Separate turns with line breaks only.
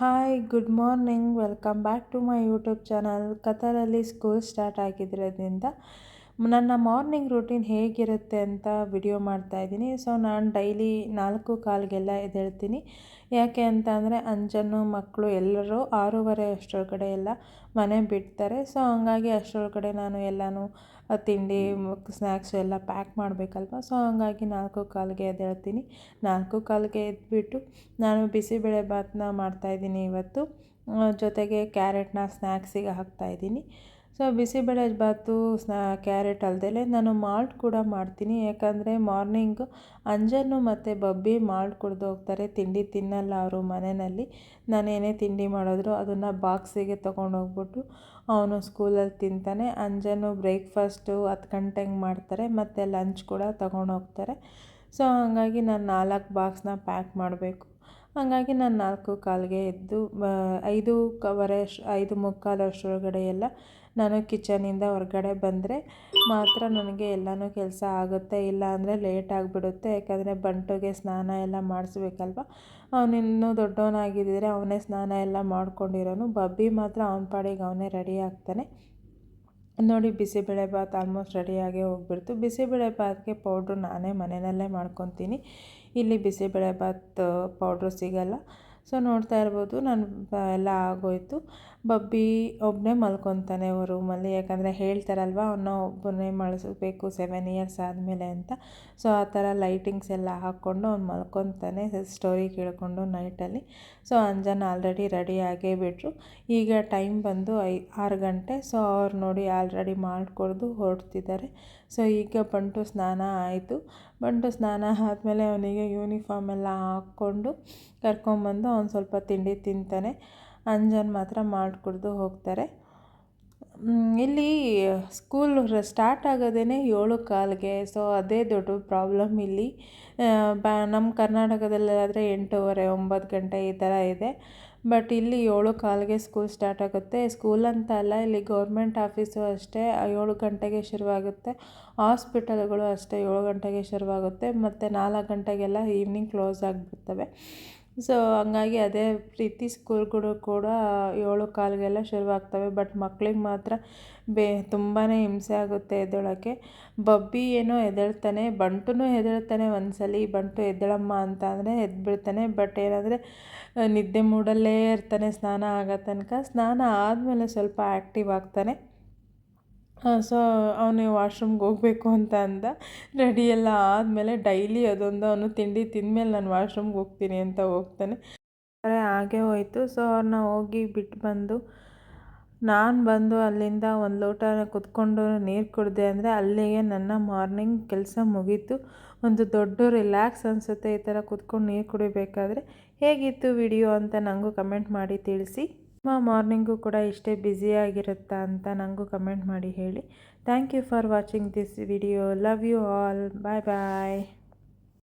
Hi good morning welcome back to my YouTube channel ಕತರಲ್ಲಿ school start ಆಗಿರೋದ್ರಿಂದ ನನ್ನ morning routine ಹೇಗಿರುತ್ತೆ ಅಂತ video ಮಾಡ್ತಾಯಿದ್ದೀನಿ ಸೊ, ನಾನು ಡೈಲಿ ನಾಲ್ಕು ಕಾಲಿಗೆಲ್ಲ ಎದ್ದೇಳ್ತೀನಿ. ಯಾಕೆ ಅಂತ ಅಂದರೆ, ಅಂಜನ್ನು ಮಕ್ಕಳು ಎಲ್ಲರೂ ಆರೂವರೆ ಅಷ್ಟರೊಳಗಡೆ ಎಲ್ಲ ಮನೆ ಬಿಡ್ತಾರೆ. ಸೊ, ಹಂಗಾಗಿ ಅಷ್ಟರೊಳಗಡೆ ನಾನು ಎಲ್ಲನೂ ತಿಂಡಿ ಸ್ನ್ಯಾಕ್ಸು ಎಲ್ಲ ಪ್ಯಾಕ್ ಮಾಡಬೇಕಲ್ವ? ಸೊ, ಹಂಗಾಗಿ ನಾಲ್ಕು ಕಾಲಿಗೆ ಎದ್ದೇಳ್ತೀನಿ. ನಾಲ್ಕು ಕಾಲಿಗೆ ಎದ್ದುಬಿಟ್ಟು ನಾನು ಬಿಸಿಬೇಳೆ ಭಾತನ್ನ ಮಾಡ್ತಾಯಿದ್ದೀನಿ ಇವತ್ತು. ಜೊತೆಗೆ ಕ್ಯಾರೆಟ್ನ ಸ್ನ್ಯಾಕ್ಸಿಗೆ ಹಾಕ್ತಾಯಿದ್ದೀನಿ ಸೊ ಬಿಸಿಬೇಳೆ ಭಾತು ಸ್ನಾ, ಕ್ಯಾರೆಟ್ ಅಲ್ಲದೆ ನಾನು ಮಾಲ್ಟ್ ಕೂಡ ಮಾಡ್ತೀನಿ. ಯಾಕಂದರೆ ಮಾರ್ನಿಂಗು ಅಂಜನ್ನು ಮತ್ತು ಬಬ್ಬಿ ಮಾಲ್ಟ್ ಕುಡ್ದು ಹೋಗ್ತಾರೆ. ತಿಂಡಿ ತಿನ್ನಲ್ಲ ಅವರು ಮನೆಯಲ್ಲಿ. ನಾನು ಏನೇ ತಿಂಡಿ ಮಾಡಿದ್ರು ಅದನ್ನು ಬಾಕ್ಸಿಗೆ ತೊಗೊಂಡೋಗ್ಬಿಟ್ಟು ಅವನು ಸ್ಕೂಲಲ್ಲಿ ತಿಂತಾನೆ. ಅಂಜನು ಬ್ರೇಕ್ಫಾಸ್ಟು ಹತ್ತು ಗಂಟೆಗೆ ಮಾಡ್ತಾರೆ. ಮತ್ತು ಲಂಚ್ ಕೂಡ ತೊಗೊಂಡೋಗ್ತಾರೆ ಸೊ ಹಾಗಾಗಿ ನಾನು ನಾಲ್ಕು ಬಾಕ್ಸ್ನ ಪ್ಯಾಕ್ ಮಾಡಬೇಕು. ಹಾಗಾಗಿ ನಾನು ನಾಲ್ಕು ಕಾಲಿಗೆ ಎದ್ದು ಐದು ಕವರೆ ಐದು ಮುಕ್ಕಾಲು ಅಷ್ಟರೊಳಗಡೆ ಎಲ್ಲ ನಾನು ಕಿಚನಿಂದ ಹೊರಗಡೆ ಬಂದರೆ ಮಾತ್ರ ನನಗೆ ಎಲ್ಲನೂ ಕೆಲಸ ಆಗುತ್ತೆ. ಇಲ್ಲ ಅಂದರೆ ಲೇಟ್ ಆಗಿಬಿಡುತ್ತೆ. ಯಾಕಂದರೆ ಬಂಟುಗೆ ಸ್ನಾನ ಎಲ್ಲ ಮಾಡಿಸ್ಬೇಕಲ್ವ? ಅವನಿನ್ನೂ ದೊಡ್ಡವನಾಗಿದ್ದರೆ ಅವನೇ ಸ್ನಾನ ಎಲ್ಲ ಮಾಡ್ಕೊಂಡಿರೋನು. ಬಬ್ಬಿ ಮಾತ್ರ ಅವನ ಪಾಡಿಗೆ ಅವನೇ ರೆಡಿ ಆಗ್ತಾನೆ. ನೋಡಿ ಬಿಸಿಬೇಳೆ ಭಾತ್ ಆಲ್ಮೋಸ್ಟ್ ರೆಡಿಯಾಗೇ ಹೋಗ್ಬಿಡ್ತು. ಬಿಸಿಬೇಳೆ ಭಾತ್ಗೆ ಪೌಡ್ರು ನಾನೇ ಮನೆಯಲ್ಲೇ ಮಾಡ್ಕೊತೀನಿ. ಇಲ್ಲಿ ಬಿಸಿಬೇಳೆ ಭಾತ್ ಪೌಡ್ರು ಸಿಗಲ್ಲ. ಸೊ ನೋಡ್ತಾ ಇರ್ಬೋದು ನಾನು ಎಲ್ಲ ಆಗೋಯ್ತು. ಬಬ್ಬಿ ಒಬ್ಬನೇ ಮಲ್ಕೊತಾನೆ ರೂಮಲ್ಲಿ, ಯಾಕಂದರೆ ಹೇಳ್ತಾರಲ್ವ ಅವನ್ನ ಒಬ್ಬನೇ ಮಳಿಸ್ಬೇಕು ಸೆವೆನ್ ಇಯರ್ಸ್ ಆದಮೇಲೆ ಅಂತ. ಸೊ ಆ ಥರ ಲೈಟಿಂಗ್ಸ್ ಎಲ್ಲ ಹಾಕ್ಕೊಂಡು ಅವ್ನು ಮಲ್ಕೊತಾನೆ ಸ್ಟೋರಿ ಕೇಳಿಕೊಂಡು ನೈಟಲ್ಲಿ ಸೊ ಅಂಜನ್ ಆಲ್ರೆಡಿ ರೆಡಿ ಆಗೇ ಬಿಟ್ಟರು ಈಗ ಟೈಮ್ ಬಂದು ಐ, ಆರು ಗಂಟೆ, ಸೊ ಅವ್ರು ನೋಡಿ ಆಲ್ರೆಡಿ ಮಾಡಿಕೊಡ್ದು ಹೊರಡ್ತಿದ್ದಾರೆ. ಸೊ ಈಗ ಬಂಟು ಸ್ನಾನ ಆಯಿತು. ಬಂಟು ಸ್ನಾನ ಆದಮೇಲೆ ಅವನಿಗೆ ಯೂನಿಫಾರ್ಮ್ ಎಲ್ಲ ಹಾಕ್ಕೊಂಡು ಕರ್ಕೊಂಬಂದು ಅವ್ನು ಸ್ವಲ್ಪ ತಿಂಡಿ ತಿಂತಾನೆ. ಅಂಜನ್ ಮಾತ್ರ ಮಾಡಿಕೊಡ್ದು ಹೋಗ್ತಾರೆ. ಇಲ್ಲಿ ಸ್ಕೂಲ್ ಸ್ಟಾರ್ಟ್ ಆಗೋದೇ ಏಳು ಕಾಲಿಗೆ ಸೊ ಅದೇ ದೊಡ್ಡ ಪ್ರಾಬ್ಲಮ್ ಇಲ್ಲಿ. ಬ ನಮ್ಮ ಕರ್ನಾಟಕದಲ್ಲಾದರೆ ಎಂಟೂವರೆ, ಒಂಬತ್ತು ಗಂಟೆ ಈ ಥರ ಇದೆ. ಬಟ್ ಇಲ್ಲಿ ಏಳು ಕಾಲಿಗೆ ಸ್ಕೂಲ್ ಸ್ಟಾರ್ಟ್ ಆಗುತ್ತೆ. ಸ್ಕೂಲ್ ಅಂತ ಅಲ್ಲ, ಇಲ್ಲಿ ಗೌರ್ಮೆಂಟ್ ಆಫೀಸು ಅಷ್ಟೇ, ಏಳು ಗಂಟೆಗೆ ಶುರುವಾಗುತ್ತೆ. ಹಾಸ್ಪಿಟಲ್ಗಳು ಅಷ್ಟೇ ಏಳು ಗಂಟೆಗೆ ಶುರುವಾಗುತ್ತೆ. ಮತ್ತು ನಾಲ್ಕು ಗಂಟೆಗೆಲ್ಲ ಈವ್ನಿಂಗ್ ಕ್ಲೋಸ್ ಆಗಿಬಿಡ್ತವೆ. ಸೊ ಹಂಗಾಗಿ ಅದೇ ರೀತಿ ಸ್ಕೂಲ್ಗಳು ಕೂಡ ಏಳು ಕಾಲಿಗೆಲ್ಲ ಶುರುವಾಗ್ತವೆ. ಬಟ್ ಮಕ್ಳಿಗೆ ಮಾತ್ರ ಬೇ ತುಂಬಾ ಹಿಂಸೆ ಆಗುತ್ತೆ ಎದ್ದೇಳೋಕ್ಕೆ ಬಬ್ಬಿ ಏನೋ ಎದ್ದೇಳ್ತಾನೆ ಬಂಟೂ ಎದ್ದೇಳ್ತಾನೆ ಒಂದು ಸಲ ಬಂಟು ಎದ್ದೇಳಮ್ಮ ಅಂತ ಅಂದರೆ ಎದ್ಬಿಡ್ತಾನೆ. ಬಟ್ ಏನಂದರೆ ನಿದ್ದೆ ಮೂಡಲ್ಲೇ ಇರ್ತಾನೆ, ಸ್ನಾನ ಆಗೋ ತನಕ. ಸ್ನಾನ ಆದಮೇಲೆ ಸ್ವಲ್ಪ ಆ್ಯಕ್ಟಿವ್ ಆಗ್ತಾನೆ. ಸೊ ಅವನು ವಾಶ್ರೂಮ್ಗೆ ಹೋಗಬೇಕು ಅಂತ ಅಂದ. ರೆಡಿ ಎಲ್ಲ ಆದಮೇಲೆ ಡೈಲಿ ಅದೊಂದು ಅವನು ತಿಂಡಿ ತಿಂದಮೇಲೆ ನಾನು ವಾಶ್ರೂಮ್ಗೆ ಹೋಗ್ತೀನಿ ಅಂತ ಹೋಗ್ತಾನೆ. ಹಾಗೆ ಹೋಯಿತು. ಸೊ ಅವ್ರನ್ನ ಹೋಗಿ ಬಿಟ್ಟು ಬಂದು, ನಾನು ಬಂದು ಅಲ್ಲಿಂದ ಒಂದು ಲೋಟ ಕುತ್ಕೊಂಡು ನೀರು ಕುಡಿದೆ ಅಂದರೆ ಅಲ್ಲಿಗೆ ನನ್ನ ಮಾರ್ನಿಂಗ್ ಕೆಲಸ ಮುಗೀತು. ಒಂದು ದೊಡ್ಡ ರಿಲ್ಯಾಕ್ಸ್ ಅನಿಸುತ್ತೆ ಈ ಥರ ಕುತ್ಕೊಂಡು ನೀರು ಕುಡಿಬೇಕಾದ್ರೆ. ಹೇಗಿತ್ತು ವಿಡಿಯೋ ಅಂತ ನನಗೂ ಕಮೆಂಟ್ ಮಾಡಿ ತಿಳಿಸಿ. ನಿಮ್ಮ ಮಾರ್ನಿಂಗು ಕೂಡ ಇಷ್ಟೇ ಬ್ಯುಸಿಯಾಗಿರುತ್ತಾ ಅಂತ ನನಗೂ ಕಮೆಂಟ್ ಮಾಡಿ ಹೇಳಿ. Thank you for watching this video. Love you all. Bye bye.